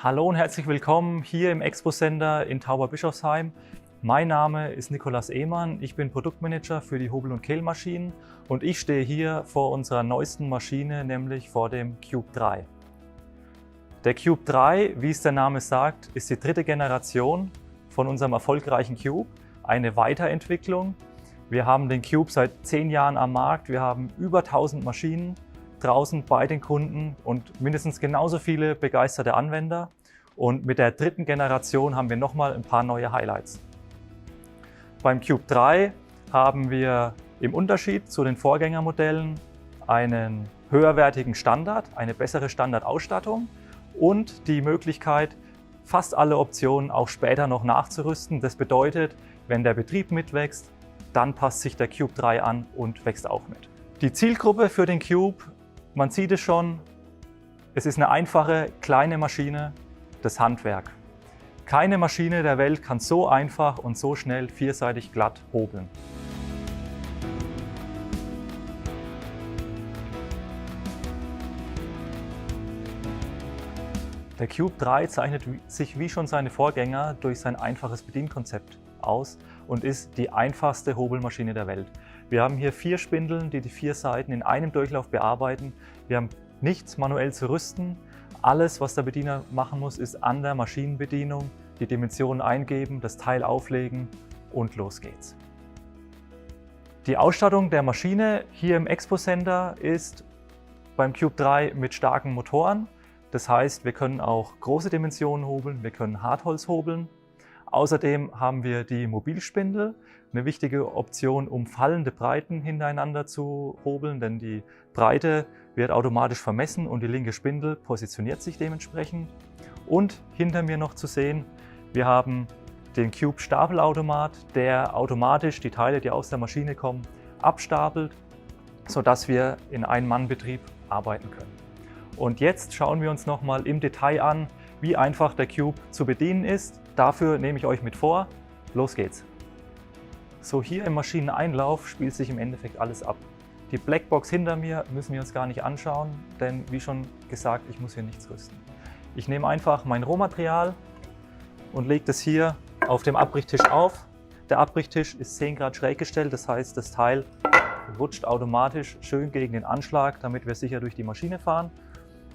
Hallo und herzlich willkommen hier im Expo Center in Tauberbischofsheim. Mein Name ist Nikolas Ehmann, ich bin Produktmanager für die Hobel- und Kehlmaschinen und ich stehe hier vor unserer neuesten Maschine, nämlich vor dem Cube 3. Der Cube 3, wie es der Name sagt, ist die dritte Generation von unserem erfolgreichen Cube, eine Weiterentwicklung. Wir haben den Cube seit zehn Jahren am Markt, wir haben über 1000 Maschinen draußen bei den Kunden und mindestens genauso viele begeisterte Anwender. Und mit der dritten Generation haben wir nochmal ein paar neue Highlights. Beim Cube 3 haben wir im Unterschied zu den Vorgängermodellen einen höherwertigen Standard, eine bessere Standardausstattung und die Möglichkeit, fast alle Optionen auch später noch nachzurüsten. Das bedeutet, wenn der Betrieb mitwächst, dann passt sich der Cube 3 an und wächst auch mit. Die Zielgruppe für den Cube man sieht es schon, es ist eine einfache, kleine Maschine, das Handwerk. Keine Maschine der Welt kann so einfach und so schnell vierseitig glatt hobeln. Der Cube 3 zeichnet sich wie schon seine Vorgänger durch sein einfaches Bedienkonzept aus und ist die einfachste Hobelmaschine der Welt. Wir haben hier vier Spindeln, die die vier Seiten in einem Durchlauf bearbeiten. Wir haben nichts manuell zu rüsten. Alles, was der Bediener machen muss, ist an der Maschinenbedienung die Dimensionen eingeben, das Teil auflegen und los geht's. Die Ausstattung der Maschine hier im Expo Center ist beim Cube 3 mit starken Motoren. Das heißt, wir können auch große Dimensionen hobeln, wir können Hartholz hobeln. Außerdem haben wir die Mobilspindel, eine wichtige Option, um fallende Breiten hintereinander zu hobeln, denn die Breite wird automatisch vermessen und die linke Spindel positioniert sich dementsprechend. Und hinter mir noch zu sehen, wir haben den Cube Stapelautomat, der automatisch die Teile, die aus der Maschine kommen, abstapelt, sodass wir in Ein-Mann-Betrieb arbeiten können. Und jetzt schauen wir uns nochmal im Detail an, wie einfach der Cube zu bedienen ist. Dafür nehme ich euch mit vor. Los geht's! So hier im Maschineneinlauf spielt sich im Endeffekt alles ab. Die Blackbox hinter mir müssen wir uns gar nicht anschauen, denn wie schon gesagt, ich muss hier nichts rüsten. Ich nehme einfach mein Rohmaterial und lege das hier auf dem Abbrichtisch auf. Der Abbrichtisch ist 10 Grad schräg gestellt, das heißt, das Teil rutscht automatisch schön gegen den Anschlag, damit wir sicher durch die Maschine fahren.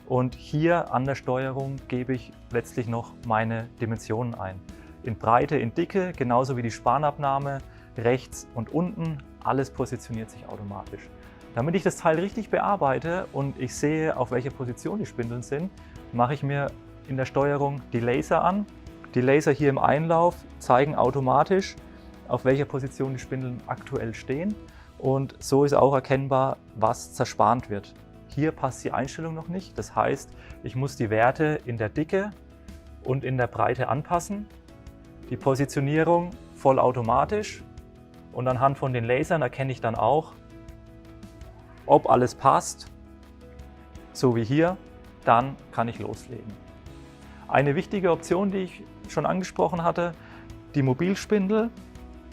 Und hier an der Steuerung gebe ich letztlich noch meine Dimensionen ein. In Breite, in Dicke, genauso wie die Spanabnahme, rechts und unten, alles positioniert sich automatisch. Damit ich das Teil richtig bearbeite und ich sehe, auf welcher Position die Spindeln sind, mache ich mir in der Steuerung die Laser an. Die Laser hier im Einlauf zeigen automatisch, auf welcher Position die Spindeln aktuell stehen. Und so ist auch erkennbar, was zerspannt wird. Hier passt die Einstellung noch nicht. Das heißt, ich muss die Werte in der Dicke und in der Breite anpassen. Die Positionierung vollautomatisch und anhand von den Lasern erkenne ich dann auch, ob alles passt, so wie hier, dann kann ich loslegen. Eine wichtige Option, die ich schon angesprochen hatte, die Mobilspindel.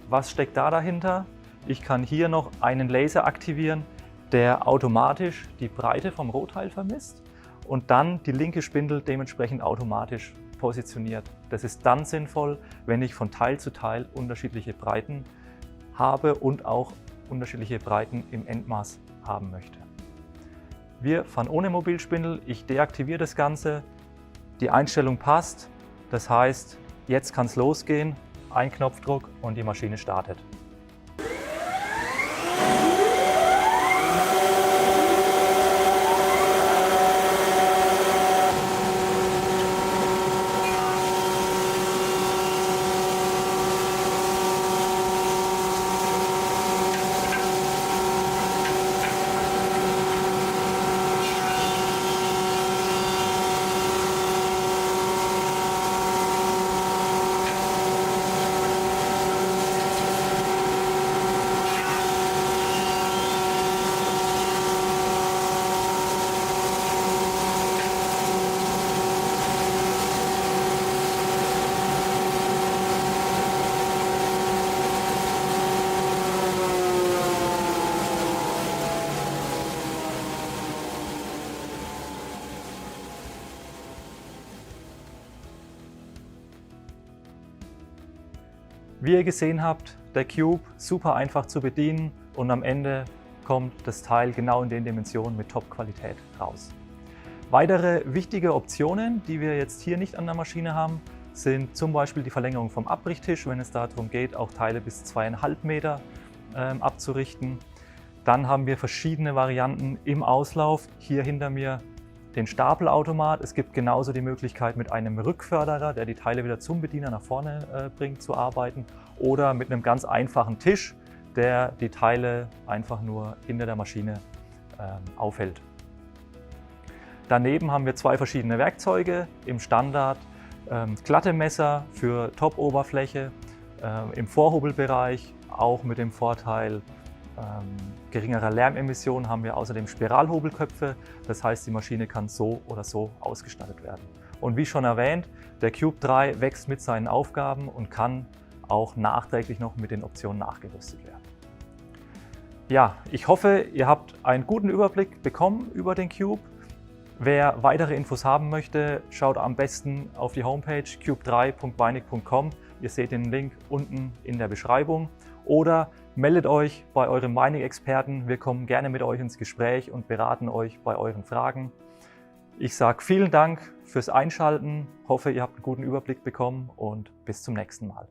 Was steckt da dahinter? Ich kann hier noch einen Laser aktivieren, der automatisch die Breite vom Rohteil vermisst und dann die linke Spindel dementsprechend automatisch positioniert. Das ist dann sinnvoll, wenn ich von Teil zu Teil unterschiedliche Breiten habe und auch unterschiedliche Breiten im Endmaß haben möchte. Wir fahren ohne Mobilspindel, ich deaktiviere das Ganze, die Einstellung passt, das heißt, jetzt kann es losgehen, ein Knopfdruck und die Maschine startet. Wie ihr gesehen habt, der Cube super einfach zu bedienen und am Ende kommt das Teil genau in den Dimensionen mit Top-Qualität raus. Weitere wichtige Optionen, die wir jetzt hier nicht an der Maschine haben, sind zum Beispiel die Verlängerung vom Abrichttisch, wenn es darum geht, auch Teile bis zweieinhalb Meter ähm, abzurichten. Dann haben wir verschiedene Varianten im Auslauf. Hier hinter mir den Stapelautomat. Es gibt genauso die Möglichkeit mit einem Rückförderer, der die Teile wieder zum Bediener nach vorne äh, bringt, zu arbeiten. Oder mit einem ganz einfachen Tisch, der die Teile einfach nur hinter der Maschine ähm, aufhält. Daneben haben wir zwei verschiedene Werkzeuge im Standard. Ähm, glatte Messer für Top-Oberfläche, äh, im Vorhobelbereich auch mit dem Vorteil ähm, geringerer Lärmemissionen haben wir außerdem Spiralhobelköpfe. Das heißt, die Maschine kann so oder so ausgestattet werden. Und wie schon erwähnt, der Cube 3 wächst mit seinen Aufgaben und kann auch nachträglich noch mit den Optionen nachgerüstet werden. Ja, ich hoffe, ihr habt einen guten Überblick bekommen über den Cube. Wer weitere Infos haben möchte, schaut am besten auf die Homepage cube3.weinig.com. Ihr seht den Link unten in der Beschreibung. Oder meldet euch bei eurem Weinig-Experten. Wir kommen gerne mit euch ins Gespräch und beraten euch bei euren Fragen. Ich sage vielen Dank fürs Einschalten, hoffe, ihr habt einen guten Überblick bekommen und bis zum nächsten Mal.